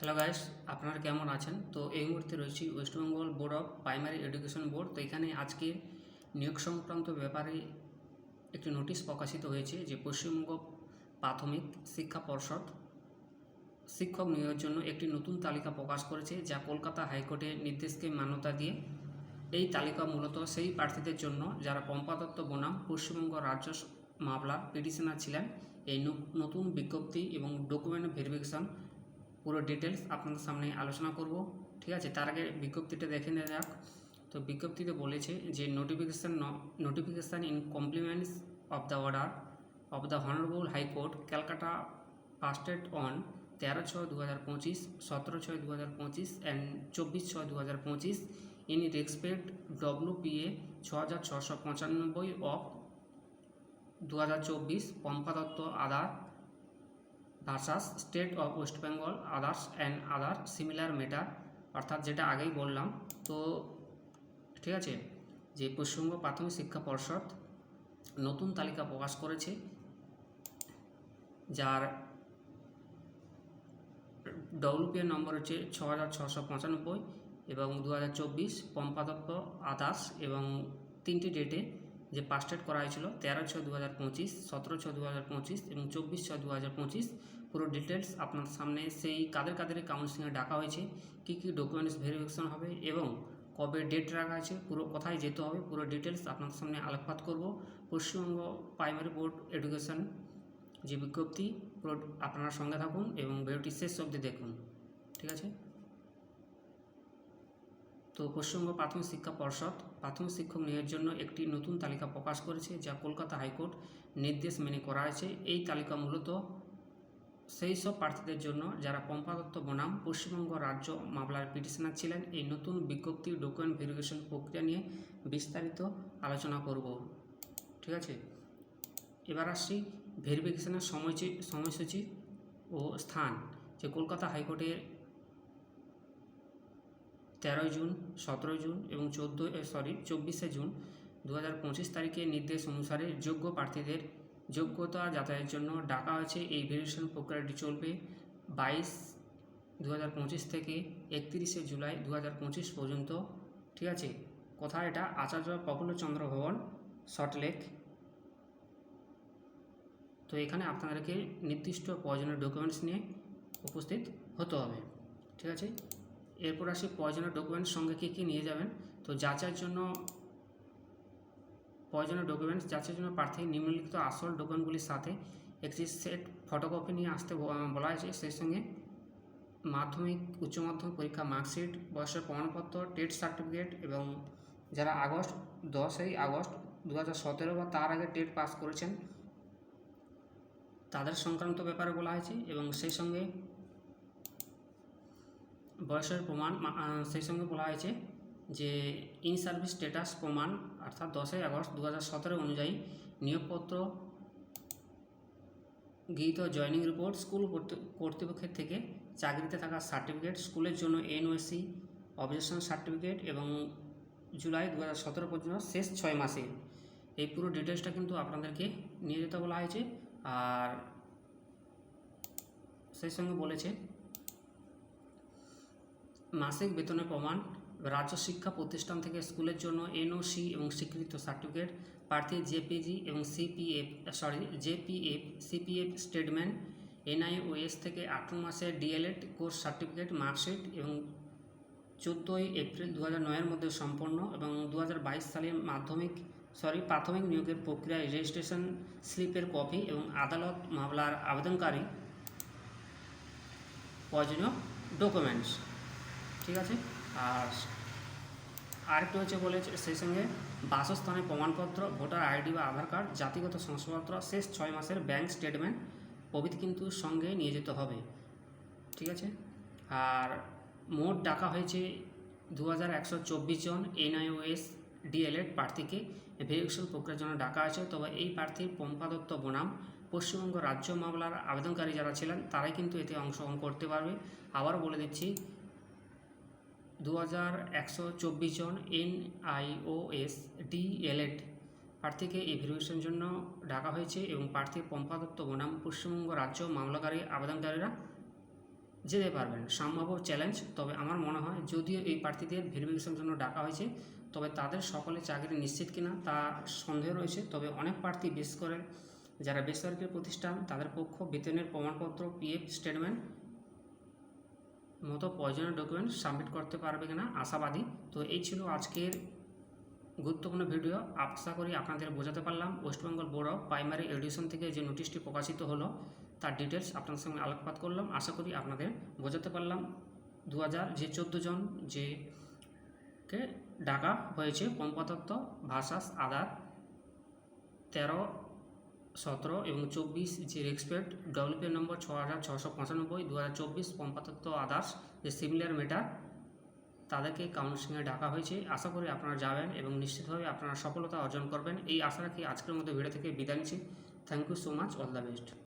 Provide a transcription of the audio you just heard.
Hello guys আপনারা কেমন আছেন? তো এই মুহূর্তে রয়েছি West Bengal board of primary education board তো এখানে আজকে নিয়োগ সংক্রান্ত ব্যাপারে একটি নোটিশ প্রকাশিত হয়েছে যে পশ্চিমবঙ্গ প্রাথমিক শিক্ষা পর্ষদ শিক্ষক নিয়োগের জন্য একটি নতুন তালিকা প্রকাশ করেছে, যা কলকাতা হাইকোর্টের নির্দেশকে মান্যতা দিয়ে এই তালিকা মূলত সেই প্রার্থীদের জন্য যারা পম্পাদত্ত বনাম, পশ্চিমবঙ্গ রাজ্য মামলার পিটিশনার ছিলেন, এই নতুন বিজ্ঞপ্তি এবং ডকুমেন্ট ভেরিফিকেশন পুরো ডিটেলস আপনাদের সামনে আলোচনা করব, ঠিক আছে? তার আগে বিজ্ঞপ্তিটা দেখে নেওয়া যাক। তো বিজ্ঞপ্তিতে বলেছে যে notification notification in complements of the order of the honourable high court Calcutta passed on তেরো ছয় দু হাজার পঁচিশ, সতেরো ছয় দু হাজার পঁচিশ অ্যান্ড চব্বিশ ছয় দু হাজার পঁচিশ ইন রেসপেক্ট ডব্লিউপিএ ছ হাজার ছশো পঁচানব্বই অফ দু হাজার চব্বিশ, Pompa Dutta other versus, state of West Bengal, others and other similar matter অর্থাৎ যেটা আগেই বললাম। তো ঠিক আছে, যে পশ্চিমবঙ্গ প্রাথমিক শিক্ষা পর্ষদ নতুন তালিকা প্রকাশ করেছে, যার ডব্লিউপিএ নম্বর হচ্ছে ছ হাজার ছশো পঁচানব্বই এবং দু হাজার চব্বিশ আদার্স এবং তিনটি ডেটে যে পাস্টেড করা হয়েছিল, তেরো ছয় দু হাজার পঁচিশ, সতেরো ছয় দু হাজার পঁচিশ এবং চব্বিশ ছয় দু হাজার পঁচিশ, পুরো ডিটেলস আপনার সামনে। সেই কাদের কাদের কাউন্সিলিংয়ে ডাকা হয়েছে, কী কী ডকুমেন্টস ভেরিফিকেশন হবে এবং কবে ডেট রাখা আছে পুরো কোথায় যেতে হবে, পুরো ডিটেলস আপনার সামনে আলোকপাত করব। পশ্চিমবঙ্গ প্রাইমারি বোর্ড এডুকেশন যে বিজ্ঞপ্তি, পুরো আপনারা সঙ্গে থাকুন এবং ভিডিওটি শেষ অবধি দেখুন। ঠিক আছে? তো পশ্চিমবঙ্গ প্রাথমিক শিক্ষা পর্ষদ প্রাথমিক শিক্ষক নিয়োগের জন্য একটি নতুন তালিকা প্রকাশ করেছে যা কলকাতা হাইকোর্ট নির্দেশ মেনে করা হয়েছে। এই তালিকা মূলত সেই সব প্রার্থীদের জন্য যারা পম্পাদত্ত বনাম, পশ্চিমবঙ্গ রাজ্য মামলার পিটিশনার ছিলেন, এই নতুন বিজ্ঞপ্তি ডকুমেন্ট ভেরিফিকেশন প্রক্রিয়া নিয়ে বিস্তারিত আলোচনা করব। ঠিক আছে? এবার আসছি ভেরিফিকেশনের সময়সূচি সময়সূচি ও স্থান। যে কলকাতা হাইকোর্টের তেরোই জুন, সতেরোই জুন এবং চোদ্দ সরি চব্বিশে জুন দু হাজার পঁচিশ তারিখে নির্দেশ অনুসারে যোগ্য প্রার্থীদের যোগ্যতা যাতায়াতের জন্য ডাকা হয়েছে। এই ভেরিফিকেশন প্রক্রিয়াটি চলবে বাইশ দু হাজার পঁচিশ থেকে একত্রিশে জুলাই দু হাজার পঁচিশ পর্যন্ত। ঠিক আছে? কোথায় এটা আচার্য প্রফুল্লচন্দ্র ভবন সল্টলেক তো এখানে আপনাদেরকে নির্দিষ্ট প্রয়োজনীয় ডকুমেন্টস নিয়ে উপস্থিত হতে হবে। ঠিক আছে? এরপর আসি প্রয়োজনীয় ডকুমেন্টস সঙ্গে কী কী নিয়ে যাবেন? তো যাচাইয়ের জন্য প্রয়োজনীয় ডকুমেন্টস যাচাইয়ের জন্য প্রার্থী নিম্নলিখিত আসল ডকুমেন্টগুলির সাথে একটি সেট ফটোকপি নিয়ে আসতে বলা হয়েছে। সেই সঙ্গে মাধ্যমিক, উচ্চ মাধ্যমিক পরীক্ষা মার্কশিট বয়সের প্রমাণপত্র টেট সার্টিফিকেট এবং যারা আগস্ট দশই আগস্ট দু হাজার সতেরো বা তার আগে টেট পাস করেছেন, তাদের সংক্রান্ত ব্যাপারে বলা হয়েছে। এবং সেই সঙ্গে বয়সের প্রমাণ সেই সঙ্গে বলা হয়েছে যে ইন সার্ভিস স্ট্যাটাস প্রমাণ অর্থাৎ দশই আগস্ট দু হাজার সতেরো অনুযায়ী নিয়োগপত্র গৃহীত জয়নিং রিপোর্ট স্কুল কর্তৃ- কর্তৃপক্ষের থেকে চাকরিতে থাকা সার্টিফিকেট স্কুলের জন্য এনওএসসি অবজেকশন সার্টিফিকেট এবং জুলাই দু হাজার সতেরো পর্যন্ত শেষ ছয় মাসে। এই পুরো ডিটেলসটা কিন্তু আপনাদেরকে নিয়ে যেতে বলা হয়েছে। আর সেই সঙ্গে বলেছে মাসিক বেতনের প্রমাণ, রাজ্য শিক্ষা প্রতিষ্ঠান থেকে স্কুলের জন্য এনওসি এবং স্বীকৃত সার্টিফিকেট, প্রার্থী জেপিজি এবং CPF sorry JPF CPF statement NIOS থেকে আঠেরো মাসের ডিএলএড কোর্স সার্টিফিকেট মার্কশিট এবং চোদ্দোই এপ্রিল দু হাজার মধ্যে সম্পন্ন এবং দু হাজার বাইশ সালে মাধ্যমিক সরি প্রাথমিক নিয়োগের প্রক্রিয়ায় রেজিস্ট্রেশন স্লিপের কপি এবং আদালত মামলার আবেদনকারী প্রয়োজনীয় ডকুমেন্টস ঠিক আছে? আর আরেকটু হচ্ছে বলেছে সেই সঙ্গে বাসস্থানের প্রমাণপত্র, ভোটার আইডি বা আধার কার্ড, জাতিগত শংসাপত্র শেষ ছয় মাসের ব্যাংক স্টেটমেন্ট প্রভৃতি কিন্তু সঙ্গে নিয়ে যেতে হবে। ঠিক আছে? আর মোট ডাকা হয়েছে দু হাজার একশো চব্বিশ জন এনআইওএস ডিএলএড প্রার্থীকে। ভেরিফিকেশন প্রক্রিয়ার জন্য ডাকা আছে তবে এই প্রার্থীর পম্পা দত্ত বনাম। পশ্চিমবঙ্গ রাজ্য মামলার আবেদনকারী যারা ছিলেন, তারাই কিন্তু এতে অংশগ্রহণ করতে পারবে। আবার বলে দিচ্ছি দু হাজার একশো চব্বিশ জন এনআইওএস ডিএলএড প্রার্থীকে এই ভেরিফিকেশনের জন্য ডাকা হয়েছে এবং প্রার্থীর পম্পা দত্ত বনাম পশ্চিমবঙ্গ রাজ্য মামলাকারী আবেদনকারীরা যেতে পারবেন। সম্ভাব্য চ্যালেঞ্জ, তবে আমার মনে হয় যদিও এই প্রার্থীদের ভেরিফিকেশনের জন্য ডাকা হয়েছে, তবে তাদের সকলে চাকরি নিশ্চিত কিনা তা সন্দেহ রয়েছে। তবে অনেক প্রার্থী বিশেষ করে যারা বেসরকারি প্রতিষ্ঠান, তাদের পক্ষ, বেতনের প্রমাণপত্র, পিএফ, স্টেটমেন্ট মতো প্রয়োজনীয় ডকুমেন্ট সাবমিট করতে পারবে কিনা আশাবাদী। তো এই ছিল আজকের গুরুত্বপূর্ণ ভিডিও আশা করি আপনাদের বোঝাতে পারলাম। West Bengal board of primary education থেকে যে নোটিশটি প্রকাশিত হলো, তার ডিটেলস আপনাদের সঙ্গে আলোকপাত করলাম। আশা করি আপনাদের বোঝাতে পারলাম। দু হাজার যে চোদ্দ জন যে কে ডাকা হয়েছে প্রমাণপত্র ভাষাস আদার তেরো সতেরো এবং চব্বিশ যে রেক্সপেক্ট ডব্লিউপিএ নম্বর ছ হাজার ছশো পঁচানব্বই, দু হাজার চব্বিশ পম্পাতত্ব আদার্স, যে সিমিলার মেটার তাদেরকে কাউন্সিলিংয়ে ডাকা হয়েছে। আশা করি আপনারা যাবেন এবং নিশ্চিতভাবে আপনারা সফলতা অর্জন করবেন। এই আশা রাখি আজকের মধ্যে ভিডিও থেকে বিদায় নিচ্ছি। Thank you so much all the best